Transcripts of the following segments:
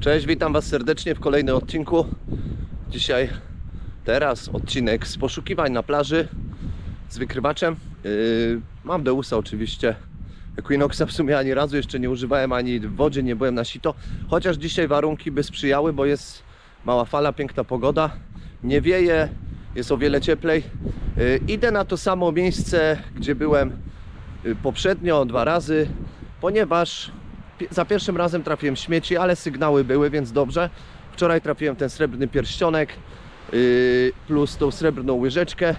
Cześć, witam Was serdecznie w kolejnym odcinku. Dzisiaj, teraz odcinek z poszukiwań na plaży z wykrywaczem. Yy, mam Deusa oczywiście. Equinoxa w sumie ani razu jeszcze nie używałem, ani w wodzie nie byłem na sito. Chociaż dzisiaj warunki by sprzyjały, bo jest mała fala, piękna pogoda. Nie wieje, jest o wiele cieplej. Yy, idę na to samo miejsce, gdzie byłem yy, poprzednio dwa razy, ponieważ za pierwszym razem trafiłem śmieci, ale sygnały były, więc dobrze. Wczoraj trafiłem ten srebrny pierścionek yy, plus tą srebrną łyżeczkę.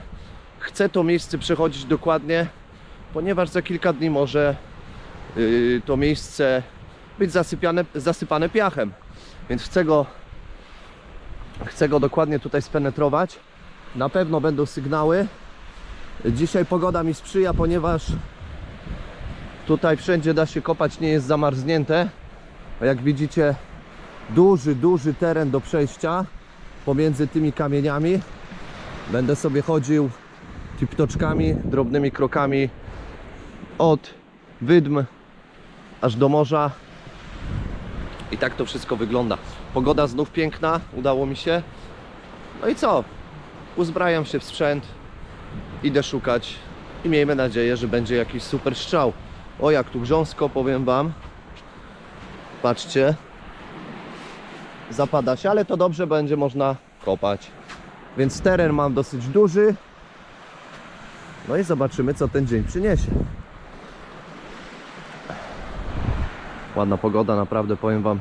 Chcę to miejsce przechodzić dokładnie, ponieważ za kilka dni może yy, to miejsce być zasypiane, zasypane piachem. Więc chcę go, chcę go dokładnie tutaj spenetrować. Na pewno będą sygnały. Dzisiaj pogoda mi sprzyja, ponieważ Tutaj wszędzie da się kopać, nie jest zamarznięte. Jak widzicie, duży, duży teren do przejścia pomiędzy tymi kamieniami. Będę sobie chodził tiptoczkami, drobnymi krokami od wydm aż do morza. I tak to wszystko wygląda. Pogoda znów piękna, udało mi się. No i co? Uzbrajam się w sprzęt, idę szukać i miejmy nadzieję, że będzie jakiś super strzał. O, jak tu grząsko, powiem Wam. Patrzcie. Zapada się, ale to dobrze będzie można kopać. Więc teren mam dosyć duży. No i zobaczymy, co ten dzień przyniesie. Ładna pogoda, naprawdę powiem Wam.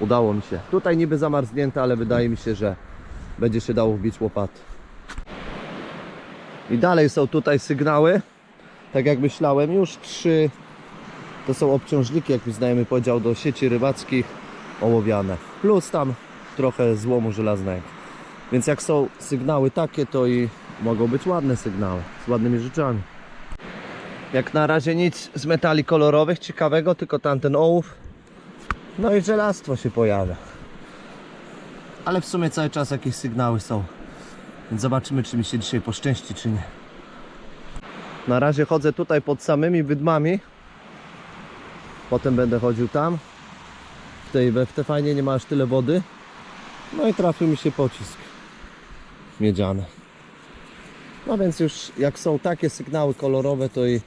Udało mi się. Tutaj niby zamarznięte, ale wydaje mi się, że będzie się dało wbić łopaty. I dalej są tutaj sygnały tak jak myślałem, już trzy to są obciążniki, jak mi znajomy powiedział, do sieci rybackich ołowiane. Plus tam trochę złomu żelaznego. Więc jak są sygnały takie, to i mogą być ładne sygnały z ładnymi rzeczami. Jak na razie nic z metali kolorowych ciekawego, tylko tamten ołów. No i żelastwo się pojawia. Ale w sumie cały czas jakieś sygnały są. Więc zobaczymy, czy mi się dzisiaj poszczęści, czy nie. Na razie chodzę tutaj pod samymi wydmami. Potem będę chodził tam. W tej w te fajnie nie ma aż tyle wody. No i trafił mi się pocisk miedziany. No więc już jak są takie sygnały kolorowe, to i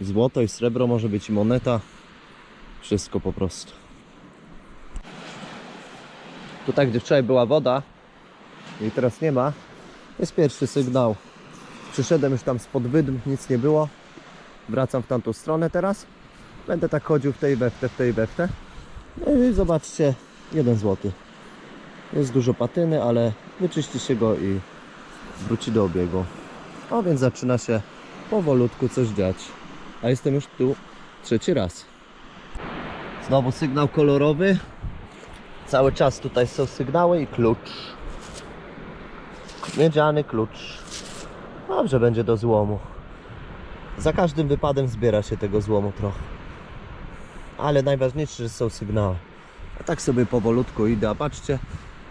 złoto i srebro może być i moneta. Wszystko po prostu. Tutaj gdzie wczoraj była woda i teraz nie ma, jest pierwszy sygnał Przyszedłem już tam spod wydm, nic nie było. Wracam w tamtą stronę teraz. Będę tak chodził w tej weftę, w tej weftę. No i zobaczcie, jeden złoty. Jest dużo patyny, ale wyczyści się go i wróci do obiegu. A więc zaczyna się powolutku coś dziać. A jestem już tu trzeci raz. Znowu sygnał kolorowy. Cały czas tutaj są sygnały i klucz. Miedziany klucz. Dobrze będzie do złomu. Za każdym wypadem zbiera się tego złomu trochę. Ale najważniejsze, że są sygnały. A tak sobie powolutku idę, a patrzcie,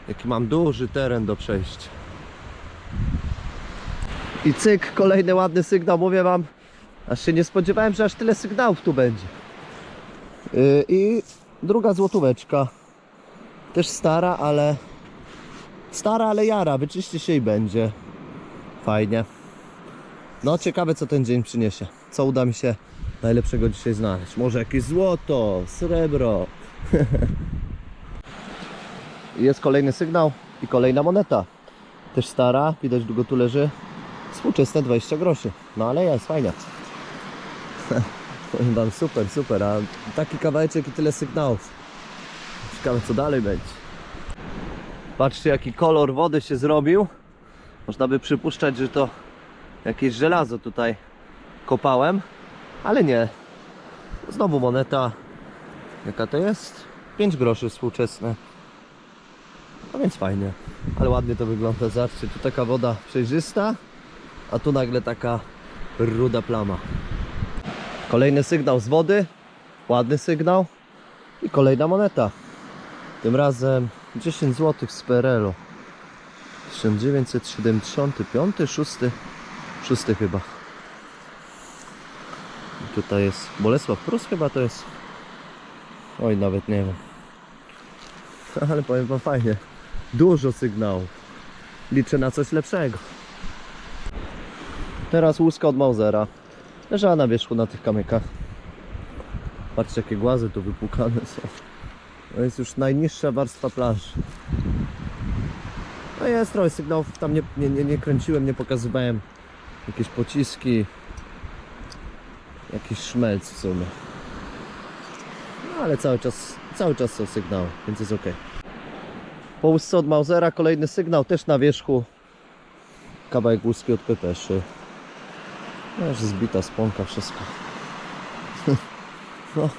jaki mam duży teren do przejścia. I cyk, kolejny ładny sygnał, mówię wam, aż się nie spodziewałem, że aż tyle sygnałów tu będzie. Yy, I druga złotóweczka. Też stara, ale stara, ale jara, wyczyści się i będzie. Fajnie. No ciekawe co ten dzień przyniesie. Co uda mi się najlepszego dzisiaj znaleźć. Może jakieś złoto, srebro. Jest kolejny sygnał i kolejna moneta. Też stara, widać długo tu leży. Współczesne 20 groszy. No ale jest, fajnie. Powiem wam, super, super. A taki kawałeczek i tyle sygnałów. Ciekawe co dalej będzie. Patrzcie jaki kolor wody się zrobił. Można by przypuszczać, że to jakieś żelazo tutaj kopałem, ale nie. Znowu moneta. Jaka to jest? 5 groszy współczesne. No więc fajnie. Ale ładnie to wygląda. Zobaczcie, tu taka woda przejrzysta, a tu nagle taka ruda plama. Kolejny sygnał z wody. Ładny sygnał. I kolejna moneta. Tym razem 10 zł z PRL-u. 1975, 6 Szósty chyba. I Tutaj jest Bolesław Prus chyba to jest. Oj, nawet nie wiem. Ale powiem wam fajnie. Dużo sygnałów. Liczę na coś lepszego. Teraz łuska od Mausera. Leżała na wierzchu na tych kamykach. Patrzcie jakie głazy tu wypukane są. To jest już najniższa warstwa plaży. No jest trochę sygnałów, tam nie, nie, nie, nie kręciłem, nie pokazywałem. Jakieś pociski. Jakiś szmelc w sumie. No ale cały czas, cały czas są sygnały, więc jest ok. Po łusce od Mausera kolejny sygnał, też na wierzchu. Kawałek łuski od Pepeszy. No już zbita sponka, wszystko. no,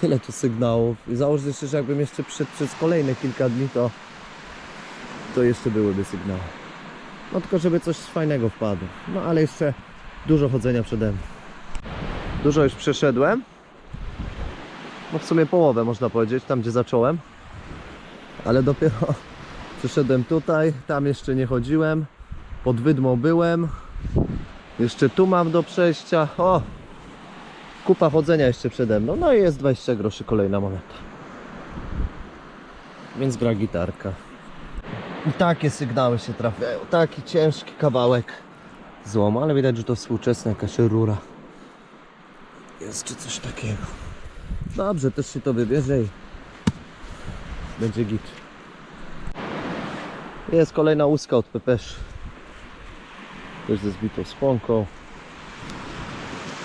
tyle tu sygnałów. I założę się, że jakbym jeszcze przyszedł przez kolejne kilka dni, to to jeszcze byłyby sygnały. No tylko żeby coś fajnego wpadło. No ale jeszcze dużo chodzenia przede mną. Dużo już przeszedłem. No w sumie połowę można powiedzieć, tam gdzie zacząłem. Ale dopiero przyszedłem tutaj, tam jeszcze nie chodziłem. Pod wydmą byłem. Jeszcze tu mam do przejścia. O! Kupa chodzenia jeszcze przede mną. No i jest 20 groszy kolejna moneta. Więc gra gitarka. I takie sygnały się trafiają. Taki ciężki kawałek złomu, ale widać, że to współczesna jakaś rura. Jest czy coś takiego. Dobrze, też się to wybierze i będzie git. Jest kolejna łuska od Pepesz. Też ze zbitą sponką.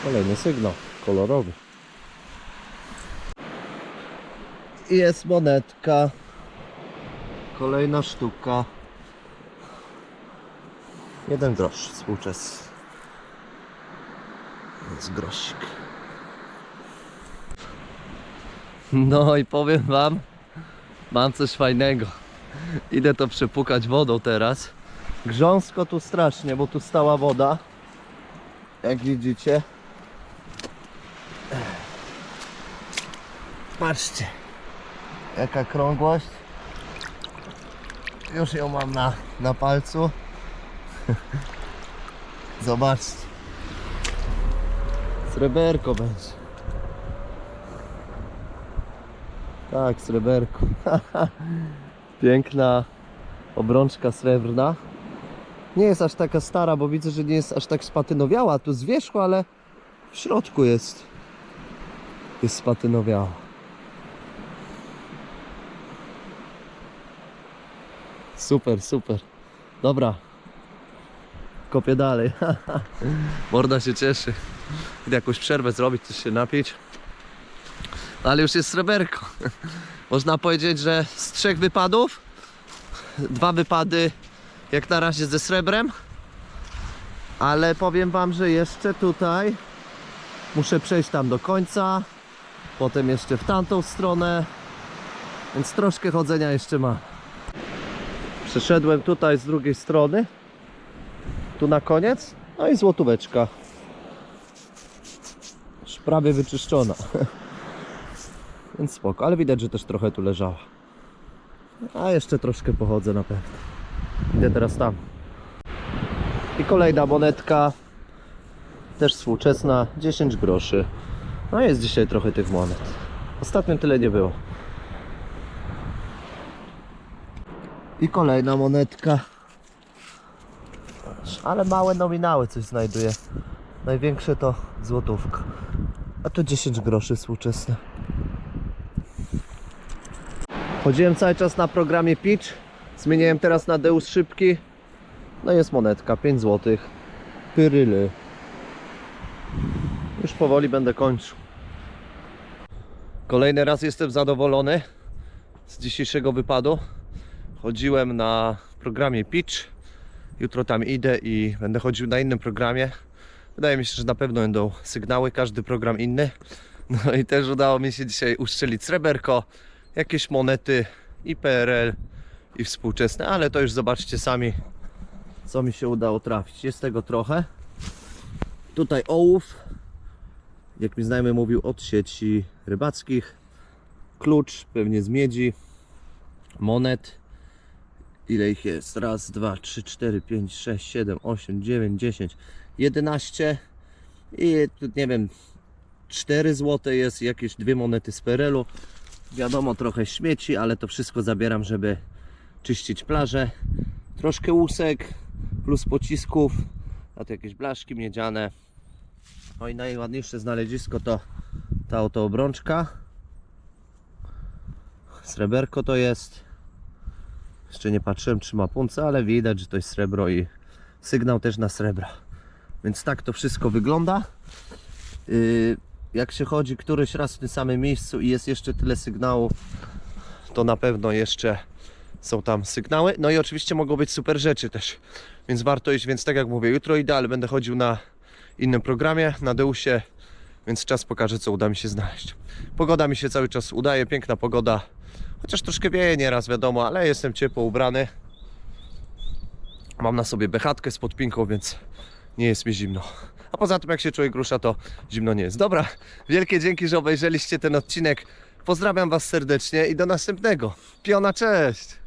Kolejny sygnał kolorowy. Jest monetka. Kolejna sztuka. Jeden grosz współczesny. Jest grosik. No i powiem wam, mam coś fajnego. Idę to przepukać wodą teraz. Grząsko tu strasznie, bo tu stała woda. Jak widzicie. Patrzcie. Jaka krągłość. Już ją mam na, na palcu. Zobaczcie. Sreberko będzie. Tak, sreberko. Piękna obrączka srebrna. Nie jest aż taka stara, bo widzę, że nie jest aż tak spatynowiała tu z wierzchu, ale w środku jest jest spatynowiała. Super, super. Dobra. Kopię dalej. Morda się cieszy. Idę jakąś przerwę zrobić, coś się napić. Ale już jest sreberko. Można powiedzieć, że z trzech wypadów dwa wypady jak na razie ze srebrem. Ale powiem wam, że jeszcze tutaj muszę przejść tam do końca. Potem jeszcze w tamtą stronę. Więc troszkę chodzenia jeszcze ma. Przeszedłem tutaj z drugiej strony. Tu na koniec. No i złotóweczka. Już prawie wyczyszczona. Więc spoko, ale widać, że też trochę tu leżała. A jeszcze troszkę pochodzę na pewno. Idę teraz tam. I kolejna monetka. Też współczesna. 10 groszy. No jest dzisiaj trochę tych monet. Ostatnio tyle nie było. I kolejna monetka. Ale małe nominały coś znajduję. Największe to złotówka. A to 10 groszy współczesne. Chodziłem cały czas na programie Pitch. Zmieniłem teraz na Deus Szybki. No jest monetka, 5 zł. Pyryly. Już powoli będę kończył. Kolejny raz jestem zadowolony z dzisiejszego wypadu. Chodziłem na programie Pitch. Jutro tam idę i będę chodził na innym programie. Wydaje mi się, że na pewno będą sygnały, każdy program inny. No i też udało mi się dzisiaj uszczelić sreberko, jakieś monety i PRL i współczesne, ale to już zobaczcie sami, co mi się udało trafić. Jest tego trochę. Tutaj ołów, jak mi znajomy mówił, od sieci rybackich. Klucz, pewnie z miedzi. Monet. Ile ich jest? Raz, dwa, trzy, cztery, pięć, sześć, siedem, osiem, dziewięć, dziesięć, jedenaście. I nie wiem, 4 złote jest, jakieś dwie monety z PRL-u. Wiadomo, trochę śmieci, ale to wszystko zabieram, żeby czyścić plażę. Troszkę łusek, plus pocisków, a to jakieś blaszki miedziane. No i najładniejsze znalezisko to ta oto obrączka. Sreberko to jest. Jeszcze nie patrzyłem czy ma punce, ale widać, że to jest srebro i sygnał też na srebra. Więc tak to wszystko wygląda. Yy, jak się chodzi któryś raz w tym samym miejscu i jest jeszcze tyle sygnałów, to na pewno jeszcze są tam sygnały. No i oczywiście mogą być super rzeczy też, więc warto iść. Więc tak jak mówię, jutro idę, ale będę chodził na innym programie, na Deusie, więc czas pokaże, co uda mi się znaleźć. Pogoda mi się cały czas udaje, piękna pogoda, chociaż troszkę wieje nieraz, wiadomo, ale jestem ciepło ubrany. Mam na sobie bechatkę z podpinką, więc nie jest mi zimno. A poza tym, jak się człowiek rusza, to zimno nie jest. Dobra, wielkie dzięki, że obejrzeliście ten odcinek. Pozdrawiam Was serdecznie i do następnego. Piona, cześć!